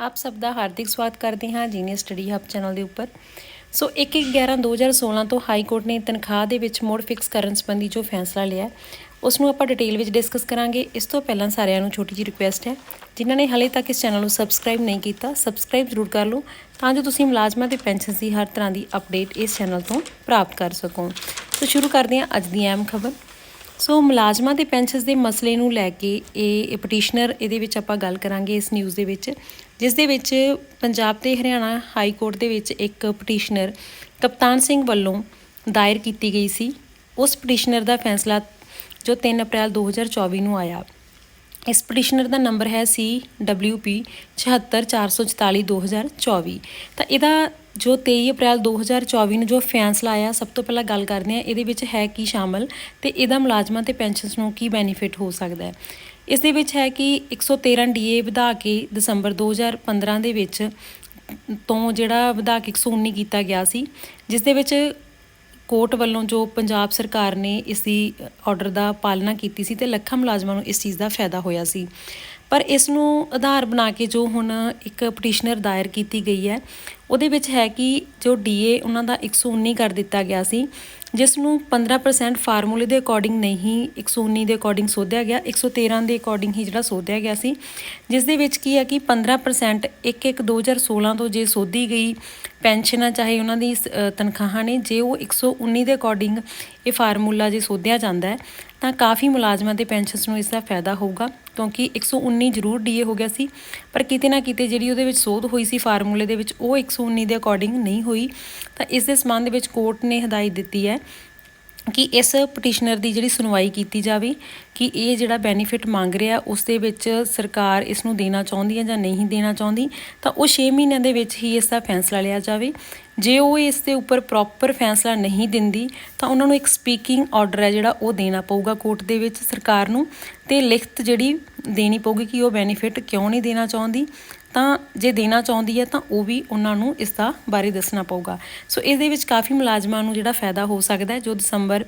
ਆਪ ਸਭ ਦਾ ਹਾਰਦਿਕ ਸਵਾਗਤ ਕਰਦੇ ਹਾਂ ਜੀਨੀਅਰ ਸਟੱਡੀ ਹੱਬ ਚੈਨਲ ਦੇ ਉੱਪਰ। ਸੋ 1/11/2016 ਤੋਂ ਹਾਈ ਕੋਰਟ ਨੇ ਤਨਖਾਹ ਦੇ ਵਿੱਚ ਮੋੜ ਫਿਕਸ ਕਰਨ ਸੰਬੰਧੀ ਜੋ ਫੈਸਲਾ ਲਿਆ ਉਸ ਨੂੰ ਆਪਾਂ ਡਿਟੇਲ ਵਿੱਚ ਡਿਸਕਸ ਕਰਾਂਗੇ। ਇਸ ਤੋਂ ਪਹਿਲਾਂ ਸਾਰਿਆਂ ਨੂੰ ਛੋਟੀ ਜਿਹੀ ਰਿਕੁਐਸਟ ਹੈ, ਜਿਨ੍ਹਾਂ ਨੇ ਹਾਲੇ ਤੱਕ ਇਸ ਚੈਨਲ ਨੂੰ ਸਬਸਕ੍ਰਾਈਬ ਨਹੀਂ ਕੀਤਾ, ਸਬਸਕ੍ਰਾਈਬ ਜ਼ਰੂਰ ਕਰ ਲਓ ਤਾਂ ਜੋ ਤੁਸੀਂ ਮੁਲਾਜ਼ਮਾਂ ਤੇ ਪੈਨਸ਼ਨ ਦੀ ਹਰ ਤਰ੍ਹਾਂ ਦੀ ਅਪਡੇਟ ਇਸ ਚੈਨਲ ਤੋਂ ਪ੍ਰਾਪਤ ਕਰ ਸਕੋ। ਸੋ ਸ਼ੁਰੂ ਕਰਦੇ ਹਾਂ ਅੱਜ ਦੀ ਅਹਿਮ ਖਬਰ। ਸੋ ਮੁਲਾਜ਼ਮਾਂ ਦੇ ਪੈਨਸ਼ਨਸ ਦੇ ਮਸਲੇ ਨੂੰ ਲੈ ਕੇ ਇਹ ਪਟੀਸ਼ਨਰ ਇਹਦੇ ਵਿੱਚ ਆਪਾਂ ਗੱਲ ਕਰਾਂਗੇ ਇਸ ਨਿਊਜ਼ ਦੇ ਵਿੱਚ, ਜਿਸ ਦੇ ਵਿੱਚ ਪੰਜਾਬ ਤੇ ਹਰਿਆਣਾ ਹਾਈ ਕੋਰਟ ਦੇ ਵਿੱਚ ਇੱਕ ਪਟੀਸ਼ਨਰ ਕਪਤਾਨ ਸਿੰਘ ਵੱਲੋਂ ਦਾਇਰ ਕੀਤੀ ਗਈ ਸੀ। ਉਸ ਪਟੀਸ਼ਨਰ ਦਾ ਫੈਸਲਾ ਜੋ 3 ਅਪ੍ਰੈਲ 2024 ਨੂੰ ਆਇਆ। ਇਸ ਪਟੀਸ਼ਨਰ ਦਾ ਨੰਬਰ ਹੈ ਸੀ WP 76444 ਤਾਂ ਇਹਦਾ ਜੋ 23 ਅਪ੍ਰੈਲ 2024 ਨੂੰ ਜੋ ਫੈਸਲਾ ਆਇਆ, ਸਭ ਤੋਂ ਪਹਿਲਾਂ ਗੱਲ ਕਰਦੇ ਹਾਂ, ਇਹਦੇ ਵਿੱਚ ਹੈ ਕੀ ਸ਼ਾਮਲ ਤੇ ਇਹਦਾ ਮੁਲਾਜ਼ਮਾਂ ਤੇ ਪੈਨਸ਼ਨਸ ਨੂੰ ਕੀ ਬੈਨੀਫਿਟ ਹੋ ਸਕਦਾ ਹੈ। ਇਸ ਦੇ ਵਿੱਚ ਹੈ ਕਿ 113 ਡੀਏ ਵਧਾ ਕੇ ਦਸੰਬਰ 2015 ਦੇ ਵਿੱਚ ਤੋਂ ਜਿਹੜਾ ਵਧਾ ਕੇ 119 ਕੀਤਾ ਗਿਆ ਸੀ, ਜਿਸ ਦੇ ਵਿੱਚ ਕੋਰਟ ਵੱਲੋਂ ਜੋ ਪੰਜਾਬ ਸਰਕਾਰ ਨੇ ਇਸ ਦੀ ਆਰਡਰ ਦਾ ਪਾਲਣਾ ਕੀਤੀ ਸੀ ਤੇ ਲੱਖਾਂ ਮੁਲਾਜ਼ਮਾਂ ਨੂੰ ਇਸ ਚੀਜ਼ ਦਾ ਫਾਇਦਾ ਹੋਇਆ ਸੀ। ਪਰ ਇਸ ਨੂੰ ਆਧਾਰ ਬਣਾ ਕੇ ਜੋ ਹੁਣ ਇੱਕ ਪਟੀਸ਼ਨਰ ਦਾਇਰ ਕੀਤੀ ਗਈ ਹੈ ਉਹਦੇ ਵਿੱਚ ਹੈ ਕਿ ਜੋ ਡੀਏ ਉਹਨਾਂ ਦਾ 119 ਕਰ ਦਿੱਤਾ ਗਿਆ ਸੀ ਜਿਸ ਨੂੰ 15% ਫਾਰਮੂਲੇ ਦੇ ਅਕੋਰਡਿੰਗ ਨਹੀਂ 119 ਦੇ ਅਕੋਰਡਿੰਗ ਸੋਧਿਆ ਗਿਆ 113 ਦੇ ਅਕੋਰਡਿੰਗ ਹੀ ਜਿਹੜਾ ਸੋਧਿਆ ਗਿਆ ਸੀ ਜਿਸ ਦੇ ਵਿੱਚ ਕੀ ਹੈ ਕਿ 15% 1 2016 ਤੋਂ ਜੇ ਸੋਧੀ ਗਈ ਪੈਨਸ਼ਨ ਆ ਚਾਹੇ ਉਹਨਾਂ ਦੀ ਅ, ਤਨਖਾਹਾਂ ਨੇ ਜੇ ਉਹ 119 ਦੇ ਅਕੋਰਡਿੰਗ ਇਹ ਫਾਰਮੂਲਾ ਜੇ ਸੋਧਿਆ ਜਾਂਦਾ ਹੈ ਤਾਂ ਕਾਫੀ ਮੁਲਾਜ਼ਮਾਂ ਦੇ ਪੈਨਸ਼ਨਸ ਨੂੰ ਇਸ ਦਾ ਫਾਇਦਾ ਹੋਊਗਾ, ਕਿਉਂਕਿ 119 ਜ਼ਰੂਰ ਡੀਏ ਹੋ ਗਿਆ ਸੀ, ਪਰ ਕਿਤੇ ਨਾ ਕਿਤੇ ਜਿਹੜੀ ਉਹਦੇ ਵਿੱਚ ਸੋਧ ਹੋਈ ਸੀ ਫਾਰਮੂਲੇ ਦੇ ਵਿੱਚ, ਉਹ 119 ਦੇ ਅਕੋਰਡਿੰਗ ਨਹੀਂ ਹੋਈ। ਤਾਂ ਇਸ ਦੇ ਸੰਬੰਧ ਵਿੱਚ ਕੋਰਟ ਨੇ ਹਦਾਇਤ ਦਿੱਤੀ ਹੈ ਕਿ ਇਸ ਪਟੀਸ਼ਨਰ ਦੀ ਜਿਹੜੀ ਸੁਣਵਾਈ ਕੀਤੀ ਜਾਵੇ ਕਿ ਇਹ ਜਿਹੜਾ ਬੈਨੀਫਿਟ ਮੰਗ ਰਿਹਾ, ਉਸ ਦੇ ਵਿੱਚ ਸਰਕਾਰ ਇਸ ਨੂੰ ਦੇਣਾ ਚਾਹੁੰਦੀ ਹੈ ਜਾਂ ਨਹੀਂ ਦੇਣਾ ਚਾਹੁੰਦੀ, ਤਾਂ ਉਹ 6 ਮਹੀਨਿਆਂ ਦੇ ਵਿੱਚ ਹੀ ਇਸ ਦਾ ਫੈਸਲਾ ਲਿਆ ਜਾਵੇ। ਜੇ ਉਹ ਇਸ ਦੇ ਉੱਪਰ ਪ੍ਰੋਪਰ ਫੈਸਲਾ ਨਹੀਂ ਦਿੰਦੀ, ਤਾਂ ਉਹਨਾਂ ਨੂੰ ਇੱਕ ਸਪੀਕਿੰਗ ਆਰਡਰ ਹੈ ਜਿਹੜਾ ਉਹ ਦੇਣਾ ਪਊਗਾ ਕੋਰਟ ਦੇ ਵਿੱਚ ਸਰਕਾਰ ਨੂੰ, ਤੇ ਲਿਖਤ ਜਿਹੜੀ ਦੇਣੀ ਪਊਗੀ ਕਿ ਉਹ ਬੈਨੀਫਿਟ ਕਿਉਂ ਨਹੀਂ ਦੇਣਾ ਚਾਹੁੰਦੀ। ਤਾਂ ਜੇ ਦੇਣਾ ਚਾਹੁੰਦੀ ਹੈ ਤਾਂ ਉਹ ਵੀ ਉਹਨਾਂ ਨੂੰ ਇਸ ਦਾ ਬਾਰੇ ਦੱਸਣਾ ਪਊਗਾ। ਸੋ ਇਹਦੇ ਵਿੱਚ ਕਾਫੀ ਮੁਲਾਜ਼ਮਾਂ ਨੂੰ ਜਿਹੜਾ ਫਾਇਦਾ ਹੋ ਸਕਦਾ ਹੈ, ਜੋ ਦਸੰਬਰ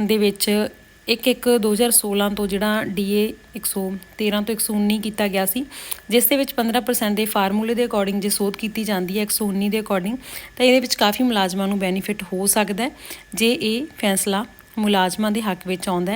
ਦੇ ਵਿੱਚ 1-1 2016 ਤੋਂ ਜਿਹੜਾ ਡੀਏ 113 ਤੋਂ 119 ਕੀਤਾ ਗਿਆ ਸੀ, ਜਿਸ ਦੇ ਵਿੱਚ 15% ਦੇ ਫਾਰਮੂਲੇ ਦੇ ਅਕੋਰਡਿੰਗ ਜੇ ਸੋਧ ਕੀਤੀ ਜਾਂਦੀ ਹੈ 119 ਦੇ ਅਕੋਰਡਿੰਗ, ਤਾਂ ਇਹਦੇ ਵਿੱਚ ਕਾਫੀ ਮੁਲਾਜ਼ਮਾਂ ਨੂੰ ਬੈਨੀਫਿਟ ਹੋ ਸਕਦਾ ਹੈ, ਜੇ ਇਹ ਫੈਸਲਾ ਮੁਲਾਜ਼ਮਾਂ ਦੇ ਹੱਕ ਵਿੱਚ ਆਉਂਦਾ ਹੈ।